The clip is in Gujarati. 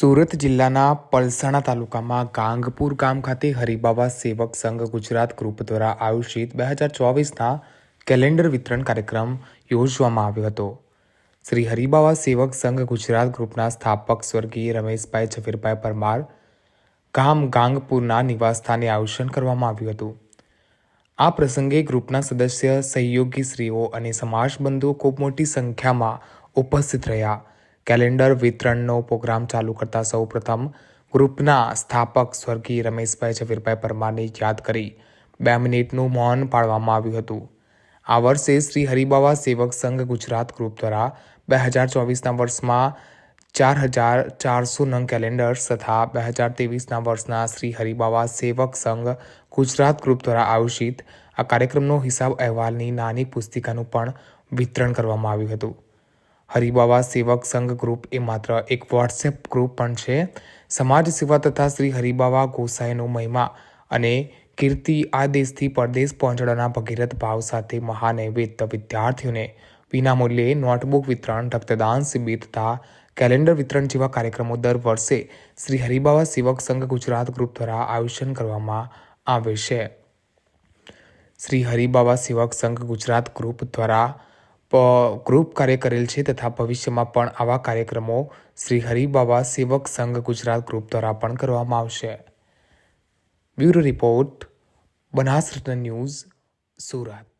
સુરત જિલ્લાના પલસાણા તાલુકામાં ગાંગપુર ગામ ખાતે હરિબાબા સેવક સંઘ ગુજરાત ગ્રુપ દ્વારા આયોજિત બે હજાર ચોવીસના કેલેન્ડર વિતરણ કાર્યક્રમ યોજવામાં આવ્યો હતો. શ્રી હરિબાબા સેવક સંઘ ગુજરાત ગ્રુપના સ્થાપક સ્વર્ગીય રમેશભાઈ ઝવેરભાઈ પરમાર ગામ ગાંગપુરના નિવાસસ્થાને આયોજન કરવામાં આવ્યું હતું. આ પ્રસંગે ગ્રુપના સદસ્ય સહયોગીશ્રીઓ અને સમાજબંધુઓ ખૂબ મોટી સંખ્યામાં ઉપસ્થિત રહ્યા. કેલેન્ડર વિતરણનો પ્રોગ્રામ ચાલુ કરતા સૌપ્રથમ ગ્રુપના સ્થાપક સ્વર્ગીય રમેશભાઈ ઝવેરભાઈ પરમારને યાદ કરી બે મિનિટનું મૌન પાળવામાં આવ્યું હતું. આ વર્ષે શ્રી હરિબાબા સેવક સંઘ ગુજરાત ગ્રુપ દ્વારા બે હજાર ચોવીસના વર્ષમાં ચાર હજાર ચારસો નંગ કેલેન્ડર્સ તથા બે હજાર ત્રેવીસના વર્ષના શ્રી હરિબાવા સેવક સંઘ ગુજરાત ગ્રુપ દ્વારા આયોજિત આ કાર્યક્રમનો હિસાબ અહેવાલની નાની પુસ્તિકાનું પણ વિતરણ કરવામાં આવ્યું હતું. હરિબાબા સેવક સંઘ ગ્રુપ એ માત્ર એક વોટ્સએપ ગ્રુપ પણ છે. સમાજ સેવા તથા શ્રી હરિબાબા ગોસાઈનો મહિમા અને કીર્તિ આ દેશથી પરદેશ પહોંચાડવાના ભગીરથ ભાવ સાથે મહાનૈવેદ્ય વિદ્યાર્થીઓને વિનામૂલ્યે નોટબુક વિતરણ, રક્તદાન શિબિર તથા કેલેન્ડર વિતરણ જેવા કાર્યક્રમો દર વર્ષે શ્રી હરિબાબા સેવક સંઘ ગુજરાત ગ્રુપ દ્વારા આયોજન કરવામાં આવે છે. શ્રી હરિબાબા સેવક સંઘ ગુજરાત ગ્રુપ દ્વારા ગ્રુપ કાર્ય કરેલ છે તથા ભવિષ્યમાં પણ આવા કાર્યક્રમો શ્રી હરિબાબા સેવક સંઘ ગુજરાત ગ્રુપ દ્વારા પણ કરવામાં આવશે. બ્યુરો રિપોર્ટ બનાસ રત્ન ન્યૂઝ, સુરત.